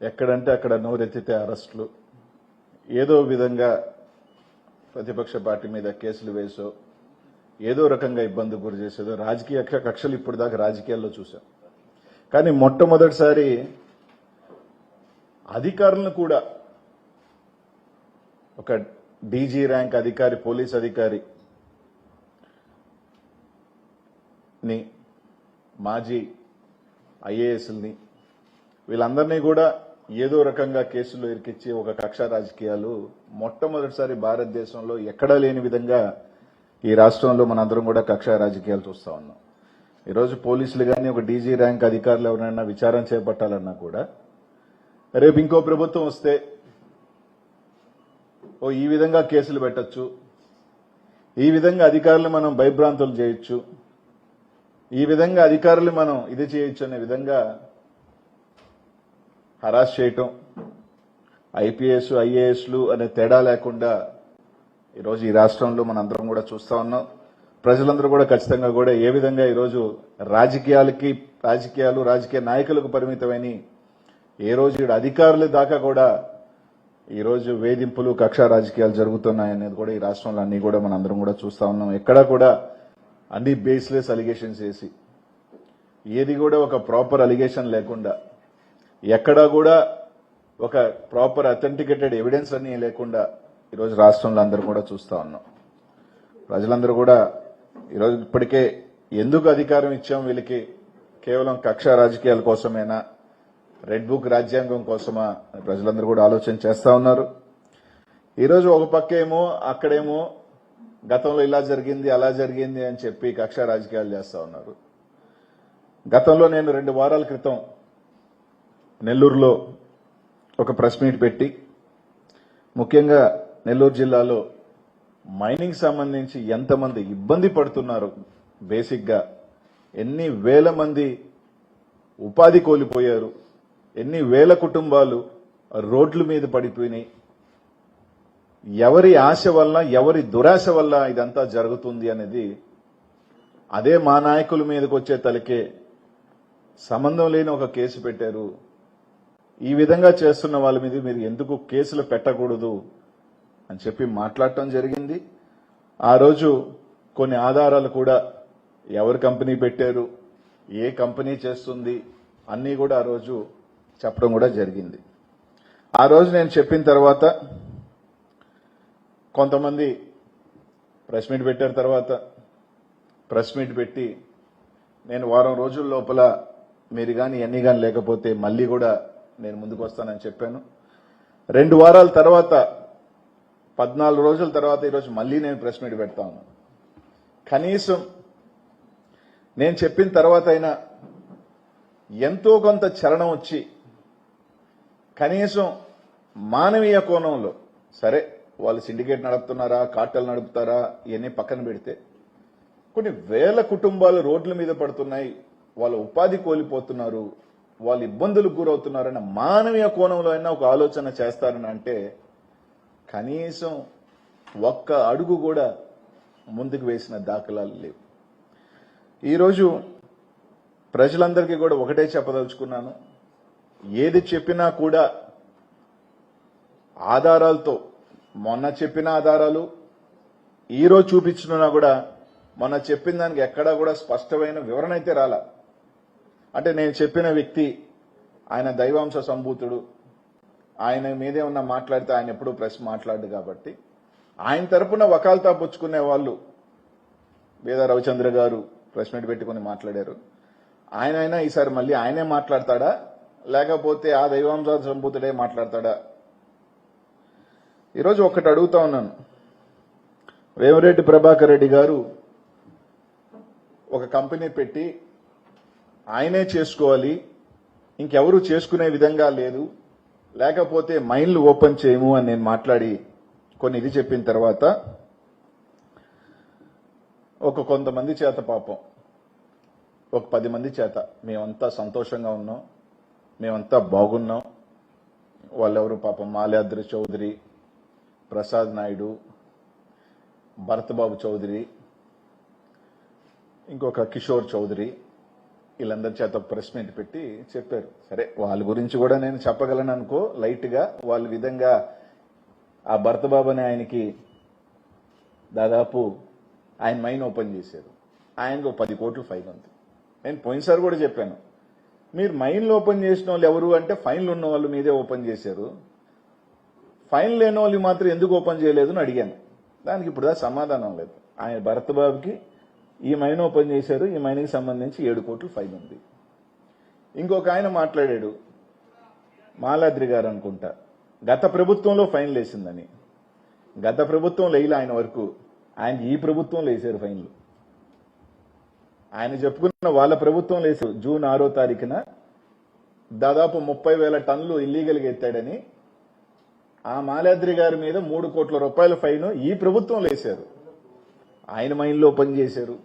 ఎక్కడంటే అక్కడ నోరెత్తితే అరెస్టులు. ఏదో విధంగా ప్రతిపక్ష పార్టీ మీద కేసులు వేసో ఏదో రకంగా ఇబ్బంది గురి చేసేదో రాజకీయ కక్షలు ఇప్పుడు దాకా రాజకీయాల్లో చూసాం కానీ మొట్టమొదటిసారి అధికారులను కూడా ఒక డీజీ ర్యాంక్ అధికారి పోలీస్ అధికారి ని మాజీ ఐఏఎస్ని వీళ్ళందరినీ కూడా ఏదో రకంగా కేసులు ఇరికిచ్చి ఒక కక్ష రాజకీయాలు మొట్టమొదటిసారి భారతదేశంలో ఎక్కడా లేని విధంగా ఈ రాష్ట్రంలో మనందరం కూడా కక్ష రాజకీయాలు చూస్తా ఉన్నాం. ఈరోజు పోలీసులు కానీ ఒక డీజీ ర్యాంక్ అధికారులు ఎవరైనా విచారణ చేపట్టాలన్నా కూడా రేపు ఇంకో ప్రభుత్వం వస్తే ఓ ఈ విధంగా కేసులు పెట్టచ్చు. ఈ విధంగా అధికారులు మనం భయభ్రాంతులు చేయొచ్చు. ఈ విధంగా అధికారులు మనం ఇది చేయొచ్చు అనే విధంగా హరాస్ చేయటం ఐపీఎస్ ఐఏఎస్లు అనే తేడా లేకుండా ఈరోజు ఈ రాష్ట్రంలో మనందరం కూడా చూస్తూ ఉన్నాం. ప్రజలందరూ కూడా ఖచ్చితంగా కూడా ఏ విధంగా ఈరోజు రాజకీయాలకి రాజకీయాలు రాజకీయ నాయకులకు పరిమితమైన ఏ రోజు ఈడ అధికారుల దాకా కూడా ఈరోజు వేధింపులు కక్ష రాజకీయాలు జరుగుతున్నాయనేది కూడా ఈ రాష్ట్రంలో అన్ని కూడా మనందరం కూడా చూస్తూ ఉన్నాం. ఎక్కడా కూడా అన్ని బేస్లెస్ అలిగేషన్స్ వేసి ఏది కూడా ఒక ప్రాపర్ అలిగేషన్ లేకుండా ఎక్కడా కూడా ఒక ప్రాపర్ అథెంటికేటెడ్ ఎవిడెన్స్ అన్నీ లేకుండా ఈరోజు రాష్ట్రంలో అందరూ కూడా చూస్తూ ఉన్నాం. ప్రజలందరూ కూడా ఈరోజు ఇప్పటికే ఎందుకు అధికారం ఇచ్చాం వీళ్ళకి? కేవలం కక్ష రాజకీయాల కోసమేనా? రెడ్ బుక్ రాజ్యాంగం కోసమా? అని ప్రజలందరూ కూడా ఆలోచన చేస్తూ ఉన్నారు. ఈరోజు ఒక పక్కేమో అక్కడేమో గతంలో ఇలా జరిగింది అలా జరిగింది అని చెప్పి కక్ష రాజకీయాలు చేస్తూ ఉన్నారు. గతంలో నేను రెండు వారాల క్రితం నెల్లూరులో ఒక ప్రెస్ మీట్ పెట్టి ముఖ్యంగా నెల్లూరు జిల్లాలో మైనింగ్ సంబంధించి ఎంతమంది ఇబ్బంది పడుతున్నారు బేసిక్గా ఎన్ని వేల మంది ఉపాధి కోల్పోయారు ఎన్ని వేల కుటుంబాలు రోడ్ల మీద పడిపోయినాయి ఎవరి ఆశ వల్ల ఎవరి దురాశ వల్ల ఇదంతా జరుగుతుంది అనేది అదే మా నాయకుల మీదకి వచ్చే తలకే సంబంధం లేని ఒక కేసు పెట్టారు ఈ విధంగా చేస్తున్న వాళ్ళ మీద మీరు ఎందుకు కేసులు పెట్టకూడదు అని చెప్పి మాట్లాడటం జరిగింది. ఆ రోజు కొన్ని ఆధారాలు కూడా ఎవరు కంపెనీ పెట్టారు ఏ కంపెనీ చేస్తుంది అన్నీ కూడా ఆ రోజు చెప్పడం కూడా జరిగింది. ఆ రోజు నేను చెప్పిన తర్వాత కొంతమంది ప్రెస్ మీట్ పెట్టారు తర్వాత ప్రెస్ మీట్ పెట్టి నేను వారం రోజుల లోపల మీరు కానీ ఎన్ని కానీ లేకపోతే మళ్ళీ కూడా నేను ముందుకు వస్తానని చెప్పాను. రెండు వారాల తర్వాత పద్నాలుగు రోజుల తర్వాత ఈరోజు మళ్ళీ నేను ప్రెస్ మీట్ పెడతా ఉన్నాను కనీసం నేను చెప్పిన తర్వాత అయినా ఎంతో కొంత చలనం వచ్చి కనీసం మానవీయ కోణంలో సరే వాళ్ళు సిండికేట్ నడుపుతున్నారా కాటలు నడుపుతారా ఇవన్నీ పక్కన పెడితే కొన్ని వేల కుటుంబాలు రోడ్ల మీద పడుతున్నాయి వాళ్ళ ఉపాధి కోల్పోతున్నారు వాళ్ళు ఇబ్బందులకు గురవుతున్నారన్న మానవీయ కోణంలో అయినా ఒక ఆలోచన చేస్తారని అంటే కనీసం ఒక్క అడుగు కూడా ముందుకు వేసిన దాఖలాలు లేవు. ఈరోజు ప్రజలందరికీ కూడా ఒకటే చెప్పదలుచుకున్నాను. ఏది చెప్పినా కూడా ఆధారాలతో మొన్న చెప్పిన ఆధారాలు ఈరోజు చూపించినా కూడా మొన్న చెప్పిన దానికి ఎక్కడా కూడా స్పష్టమైన వివరణ అయితే రాలా. అంటే నేను చెప్పిన వ్యక్తి ఆయన దైవాంశ సంభూతుడు. ఆయన మీదే ఉన్న మాట్లాడితే ఆయన ఎప్పుడూ ప్రెస్ మాట్లాడు కాబట్టి. ఆయన తరపున వకాల్తా పుచ్చుకునే వాళ్ళు వేద రవిచంద్ర గారు ప్రెస్ మీట్ పెట్టుకుని మాట్లాడారు. ఆయన అయినా ఈసారి మళ్ళీ ఆయనే మాట్లాడతాడా? లేకపోతే ఆ దైవాంశ సంభూతుడే మాట్లాడతాడా? ఈరోజు ఒకటి అడుగుతా ఉన్నాను. వేమరెడ్డి ప్రభాకర్ రెడ్డి గారు ఒక కంపెనీ పెట్టి ఆయనే చేసుకోవాలి ఇంకెవరు చేసుకునే విధంగా లేదు లేకపోతే మైండ్లు ఓపెన్ చేయము అని నేను మాట్లాడి కొన్ని ఇది చెప్పిన తర్వాత ఒక కొంతమంది చేత పాపం ఒక పది మంది చేత. మేమంతా సంతోషంగా ఉన్నాం మేమంతా బాగున్నాం. వాళ్ళెవరు పాపం? మాల్యాద్రి చౌదరి ప్రసాద్ నాయుడు భరతబాబు చౌదరి ఇంకొక కిషోర్ చౌదరి. వీళ్ళందరి చేత ప్రెస్ మీట్ పెట్టి చెప్పారు. సరే వాళ్ళ గురించి కూడా నేను చెప్పగలను అనుకో లైట్గా వాళ్ళ విధంగా ఆ భర్త బాబుని అనే ఆయనకి దాదాపు ఆయన మైన్ ఓపెన్ చేశారు. ఆయనకు పది కోట్లు ఫైన్ ఉంది. నేను పోయినసారి కూడా చెప్పాను. మీరు మైన్లు ఓపెన్ చేసిన వాళ్ళు ఎవరు అంటే ఫైన్లు ఉన్న వాళ్ళు మీదే ఓపెన్ చేశారు. ఫైన్ లేని వాళ్ళు మాత్రం ఎందుకు ఓపెన్ చేయలేదు అని అడిగాను. దానికి ఇప్పుడు సమాధానం లేదు. ఆయన భరత్ బాబుకి ఈ మైన్ ఓపెన్ చేశారు. ఈ మైన్కి సంబంధించి ఏడు కోట్లు ఫైన్ ఉంది. ఇంకొక ఆయన మాట్లాడాడు. మాలాద్రి గారు అనుకుంటా. గత ప్రభుత్వంలో ఫైన్లు వేసిందని గత ప్రభుత్వం లేయిల ఆయన వరకు. ఆయన ఈ ప్రభుత్వం లేసారు ఫైన్లు. ఆయన చెప్పుకున్న వాళ్ళ ప్రభుత్వం వేసారు జూన్ ఆరో తారీఖున దాదాపు ముప్పై వేల టన్నులు ఇల్లీగల్గా ఎత్తాడని ఆ మాలాద్రి గారి మీద మూడు కోట్ల రూపాయల ఫైన్ ఈ ప్రభుత్వం లేశారు ఆయన మైండ్లో పనిచేశారు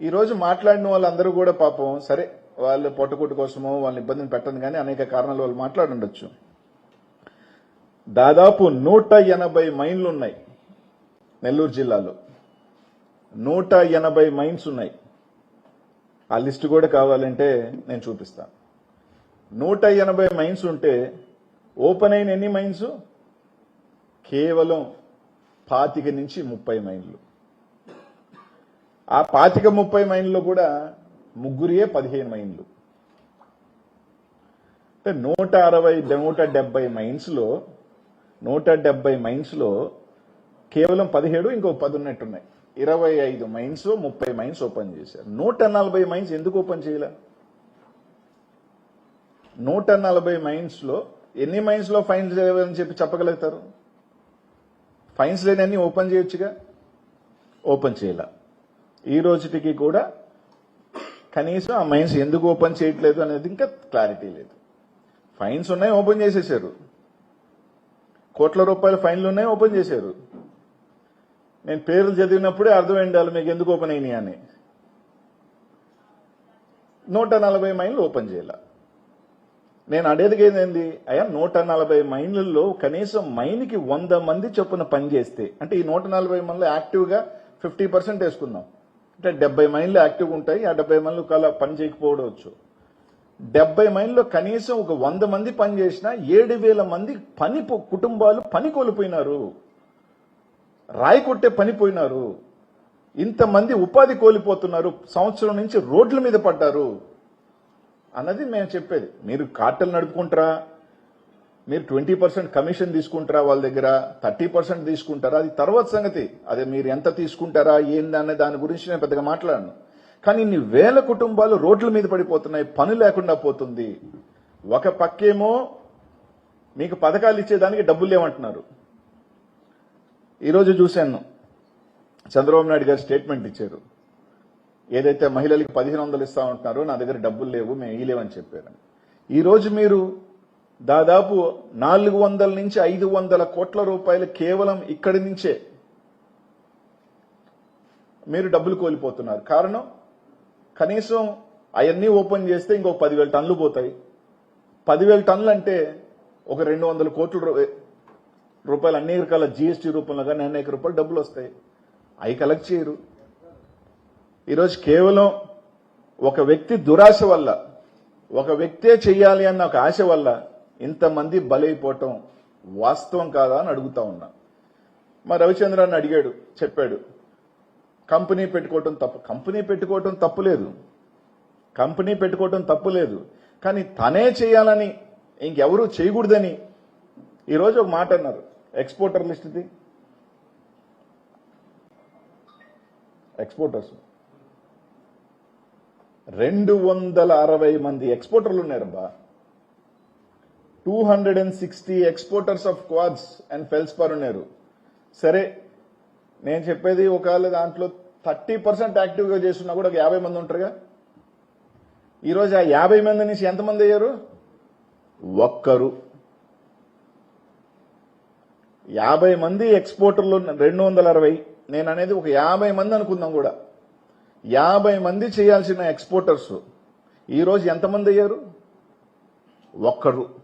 ఈరోజు మాట్లాడిన వాళ్ళందరూ కూడా పాపం సరే వాళ్ళ పొట్టకొట్టు కోసమో వాళ్ళని ఇబ్బందిని పెట్టను కానీ అనేక కారణాలు వాళ్ళు మాట్లాడుండొచ్చు. దాదాపు నూట ఎనభై మైన్లు ఉన్నాయి నెల్లూరు జిల్లాలో. నూట ఎనభై మైన్స్ ఉన్నాయి ఆ లిస్ట్ కూడా కావాలంటే నేను చూపిస్తాను నూట ఎనభై మైన్స్ ఉంటే ఓపెన్ అయిన ఎన్ని మైన్స్? కేవలం పాతిక నుంచి ముప్పై మైళ్ళు. ఆ పాతిక ముప్పై మైన్లో కూడా ముగ్గురియే పదిహేను మైళ్ళు. అంటే నూట అరవై నూట డెబ్బై మైన్స్లో నూట డెబ్బై మైన్స్లో కేవలం పదిహేడు ఇంకో పది ఉన్నట్టున్నాయి ఇరవై ఐదు మైన్స్ ముప్పై మైన్స్ ఓపెన్ చేశారు. నూట నలభై మైన్స్ ఎందుకు ఓపెన్ చేయలే? నూట నలభై మైన్స్లో ఎన్ని మైన్స్లో ఫైన్స్ లేవని చెప్పి చెప్పగలుగుతారు? ఫైన్స్ లేని ఓపెన్ చేయొచ్చుగా? ఓపెన్ చేయాల. ఈ రోజుటికి కూడా కనీసం ఆ మైన్స్ ఎందుకు ఓపెన్ చేయట్లేదు అనేది ఇంకా క్లారిటీ లేదు. ఫైన్స్ ఉన్నాయి ఓపెన్ చేసేసారు. కోట్ల రూపాయల ఫైన్లు ఉన్నాయి ఓపెన్ చేశారు నేను పేర్లు చదివినప్పుడే అర్థమైంది వాళ్ళు మీకు ఎందుకు ఓపెన్ అయినాయి అని. నూట నలభై మైళ్ళు ఓపెన్ చేయాల. నేను అడేది ఏంది? అయ్యా నూట నలభై మైన్లలో కనీసం మైన్కి వంద మంది చొప్పున పని చేస్తే అంటే ఈ నూట నలభై మైళ్ళు యాక్టివ్గా ఫిఫ్టీ పర్సెంట్ వేసుకుందాం. అంటే డెబ్బై మైన్లు యాక్టివ్గా ఉంటాయి ఆ డెబ్బై మైన్లు కల పని చేయకపోవచ్చు. డెబ్బై మైల్లో కనీసం ఒక వంద మంది పని చేసినా ఏడు వేల మంది పని కుటుంబాలు పని కోల్పోయినారు. రాయి కొట్టే పని పోయినారు. ఇంతమంది ఉపాధి కోల్పోతున్నారు. సంవత్సరం నుంచి రోడ్ల మీద పడ్డారు. అన్నది మేము చెప్పేది. మీరు కార్టెల్ నడుపుకుంటారా? మీరు ట్వంటీ పర్సెంట్ కమిషన్ తీసుకుంటారా వాళ్ళ దగ్గర? థర్టీ పర్సెంట్ తీసుకుంటారా? అది తర్వాత సంగతి. అదే మీరు ఎంత తీసుకుంటారా? ఏంది అనే దాని గురించి నేను పెద్దగా మాట్లాడను. కానీ ఇన్ని వేల కుటుంబాలు రోడ్ల మీద పడిపోతున్నాయి. పని లేకుండా పోతుంది. ఒక పక్కేమో మీకు పథకాలు ఇచ్చేదానికి డబ్బులు లేవంటున్నారు. ఈరోజు చూశాను. చంద్రబాబు నాయుడు గారు స్టేట్మెంట్ ఇచ్చారు. ఏదైతే మహిళలకి పదిహేను వందలు ఇస్తా ఉంటున్నారో నా దగ్గర డబ్బులు లేవు మేము ఇయ్యలేమని చెప్పారు. ఈ రోజు మీరు దాదాపు నాలుగు వందల నుంచి ఐదు వందల కోట్ల రూపాయలు కేవలం ఇక్కడి నుంచే మీరు డబ్బులు కోల్పోతున్నారు. కారణం? కనీసం అవన్నీ ఓపెన్ చేస్తే ఇంకో పదివేల టన్నులు పోతాయి. పదివేల టన్నులు అంటే ఒక రెండు వందల కోట్ల రూపాయలు అన్ని రకాల జిఎస్టీ రూపంలో కానీ అనేక రూపాయలు డబ్బులు వస్తాయి. అవి కలెక్ట్ చేయరు. ఈరోజు కేవలం ఒక వ్యక్తి దురాశ వల్ల ఒక వ్యక్తే చెయ్యాలి అన్న ఒక ఆశ వల్ల ఇంతమంది బలైపోవటం వాస్తవం కాదా అని అడుగుతా ఉన్నా. మా రవిచంద్రాన్ని అడిగాడు చెప్పాడు కంపెనీ పెట్టుకోవటం తప్పు కంపెనీ పెట్టుకోవటం తప్పులేదు కంపెనీ పెట్టుకోవటం తప్పులేదు కానీ తనే చేయాలని ఇంకెవరూ చేయకూడదని ఈరోజు ఒక మాట అన్నారు ఎక్స్పోర్టర్ లిస్ట్ది ఎక్స్పోర్టర్స్. రెండు వందల అరవై మంది ఎక్స్పోర్టర్లు ఉన్నారబ్బా two hundred and sixty exporters of quartz and feldspar ఉన్నారు. సరే నేను చెప్పేది ఒకవేళ దాంట్లో థర్టీ పర్సెంట్ యాక్టివ్గా చేస్తున్నా కూడా ఒక యాభై మంది ఉంటారుగా. ఈరోజు ఆ యాభై మంది నుంచి ఎంతమంది అయ్యారు? ఒక్కరు. యాభై మంది ఎక్స్పోర్టర్లు రెండు వందల అరవై. నేను అనేది ఒక యాభై మంది అనుకుందాం కూడా. యాభై మంది చేయాల్సిన ఎక్స్పోర్టర్స్ ఈరోజు ఎంతమంది అయ్యారు? ఒక్కరు.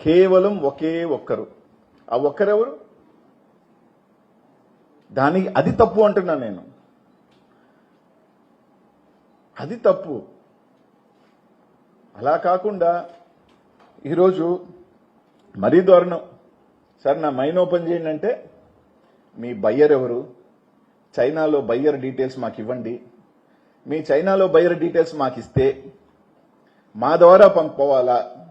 కేవలం ఒకే ఒక్కరు. ఆ ఒక్కరెవరు? దానికి అది తప్పు అంటున్నా నేను. అది తప్పు. అలా కాకుండా ఈరోజు మరీ దారుణం. సార్ నా మైన్ ఓపెన్ చేయండి అంటే మీ బయ్యర్ ఎవరు చైనాలో బయ్యర్ డీటెయిల్స్ మాకు ఇవ్వండి. మీ చైనాలో బయ్యర్ డీటెయిల్స్ మాకు ఇస్తే మా ద్వారా పంపుకోవాలా?